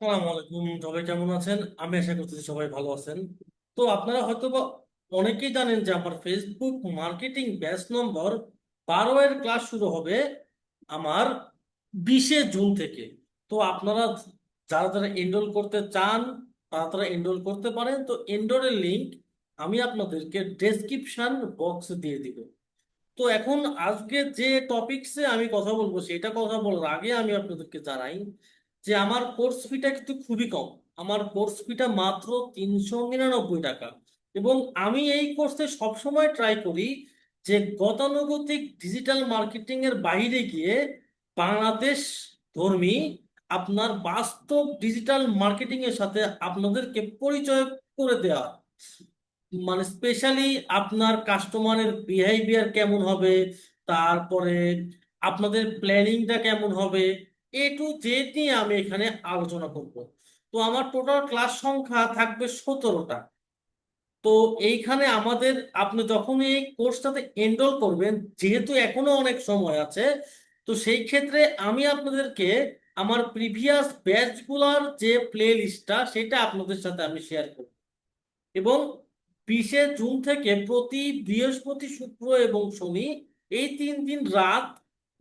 আসসালামু আলাইকুম, সবাই কেমন আছেন? আমি আশা করতেছি সবাই ভালো আছেন। তো আপনারা হয়তো বা অনেকেই জানেন যে আমার ফেসবুক মার্কেটিং ব্যাচ নম্বর বারো এর ক্লাস শুরু হবে আমার বিশে জুন থেকে। তো আপনারা যারা যারা এনরোল করতে চান, তারা তারা এনরোল করতে পারেন। তো এনরোলের লিংক আমি আপনাদেরকে ডেসক্রিপশন বক্সে দিয়ে দিব। তো এখন আজকে যে টপিকসে আমি কথা বলব, সেটা কথা বলার আগে আমি আপনাদেরকে জানাই যে আমার কোর্স ফিটা কিন্তু খুবই কম। আমার কোর্স ফিটা মাত্র তিনশো নিরানব্বই টাকা। এবং আমি এই কোর্সে সবসময় ট্রাই করি যে গতানুগতিক ডিজিটাল মার্কেটিং এর বাইরে গিয়ে বাংলাদেশ ধর্মী আপনার বাস্তব ডিজিটাল মার্কেটিং এর সাথে আপনাদেরকে পরিচয় করে দেওয়া মানে স্পেশালি আপনার কাস্টমারের বিহেভিয়ার কেমন হবে, তারপরে আপনাদের প্ল্যানিংটা কেমন হবে এ টু জেড নিয়ে আমি এখানে আলোচনা করব। তো আমার টোটাল ক্লাস সংখ্যা থাকবে সতেরোটা। তো এইখানে আমাদের, আপনি যখন এই কোর্সটাতে এনরোল করবেন, যেহেতু এখনও অনেক সময় আছে, তো সেই ক্ষেত্রে আমি আপনাদেরকে আমার প্রিভিয়াস ব্যাচগুলোর যে প্লে লিস্টটা সেটা আপনাদের সাথে আমি শেয়ার করব। এবং বিশে জুন থেকে প্রতি বৃহস্পতি, শুক্র এবং শনি, এই তিন দিন রাত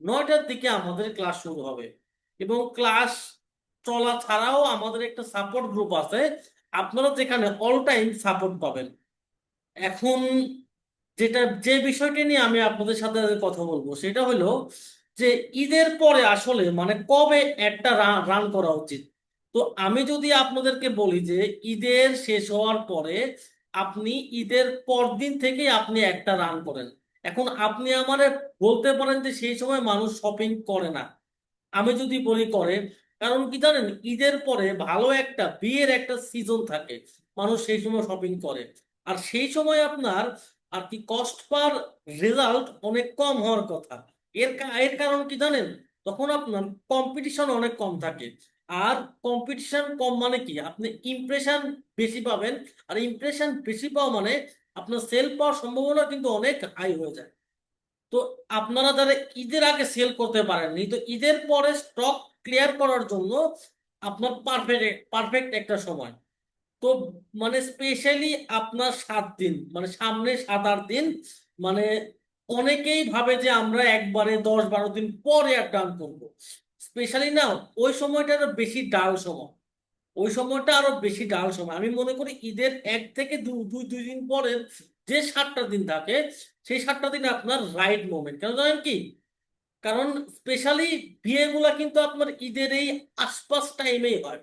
নয়টার দিকে আমাদের ক্লাস শুরু হবে। এবং ক্লাস চলা ছাড়াও আমাদের একটা সাপোর্ট গ্রুপ আছে। আপনারা যেখানে অল টাইম সাপোর্ট পাবেন। এখন যেটা, যে বিষয়টি নিয়ে আমি আপনাদের সাথে কথা বলব, সেটা হলো যে ঈদের পরে আসলে মানে কবে একটা রান করা উচিত? তো আমি যদি আপনাদেরকে বলি যে ঈদের শেষ হওয়ার পরে আপনি ঈদের পরদিন থেকেই আপনি একটা রান করেন। এখন আপনি আমার বলতে পারেন যে সেই সময় মানুষ শপিং করে না। আমি যদি বলি করে কারণ কি জানেন, ঈদের পরে ভালো একটা বিয়ের একটা সিজন থাকে। মানুষ সেই সময় শপিং করে। আর সেই সময় আপনার আর কি কস্ট পার রেজাল্ট অনেক কম হওয়ার কথা। এর এর কারণ কি জানেন? তখন আপনার কম্পিটিশন অনেক কম থাকে। আর কম্পিটিশন কম মানে কি? আপনি ইমপ্রেশন বেশি পাবেন। আর ইমপ্রেশন বেশি পাওয়া মানে আপনার সেল পাওয়ার সম্ভাবনা কিন্তু অনেক হাই হয়ে যায়। তো আপনারা যারা ঈদের আগে সেল করতে পারেননি, তো ঈদের পরে স্টক ক্লিয়ার করার জন্য আপনার পারফেক্ট পারফেক্ট একটা সময়। তো মানে স্পেশালি আপনার সাত দিন মানে সামনে সাত আট দিন মানে অনেকেই ভাবে যে আমরা একবারে দশ বারো দিন পরে আর ডান করব। স্পেশালি না ওই সময়টা আরও বেশি ডাল সময়। ওই সময়টা আরও বেশি ডাল সময়। আমি মনে করি ঈদের এক থেকে দুই দুই দিন পরের যে সাতটা দিন থাকে সেই সাতটা দিন আপনার রাইট মোমেন্ট কেন জানেন কি? কারণ স্পেশালি বিয়েগুলা কিন্তু আপনার ঈদের এই আশপাশ টাইমেই হয়।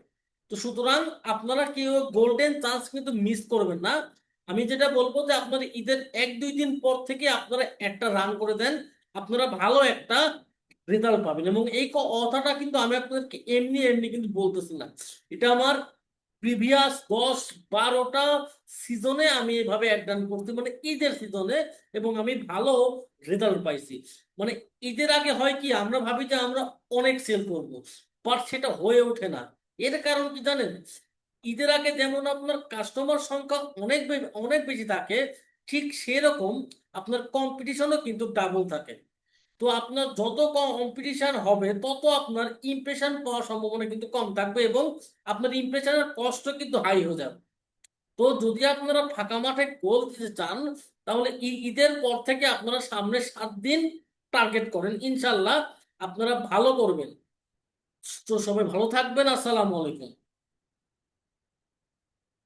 তো সুতরাং আপনারা কেউ গোল্ডেন চান্স কিন্তু মিস করবেন না। আমি যেটা বলব যে আপনার ঈদের এক, দুই দিন পর থেকে আপনারা একটা রান করে দেন, আপনারা ভালো একটা রেজাল্ট পাবেন। এবং এই কথাটা কিন্তু আমি আপনাদেরকে এমনি এমনি কিন্তু বলতেছি না। এটা আমার প্রিভিয়াস দশ বারোটা সিজনে আমি এভাবে অ্যাড রান করছি মানে ঈদের সিজনে এবং আমি ভালো রেজাল্ট পাইছি। মানে ঈদের আগে হয় কি, আমরা ভাবি যে আমরা অনেক সেল করব বাট সেটা হয়ে ওঠে না। এর কারণ কি জানেন? ঈদের আগে যেমন আপনার কাস্টমার সংখ্যা অনেক অনেক বেশি থাকে, ঠিক সেরকম আপনার কম্পিটিশনও কিন্তু ডাবল থাকে। তো আপনার যত কম্পিটিশন হবে, তত আপনার ইমপ্রেশন পাওয়ার সম্ভাবনা কিন্তু কম থাকবে এবং আপনার ইমপ্রেশনের কষ্ট কিন্তু হাই হয়ে যাবে। তো যদি আপনারা ফাঁকা মাঠে গোল দিতে চান, তাহলে ঈদের পর থেকে আপনারা সামনে সাত দিন টার্গেট করেন। ইনশাল্লাহ আপনারা ভালো করবেন। তো সবাই ভালো থাকবেন। আসসালামু আলাইকুম।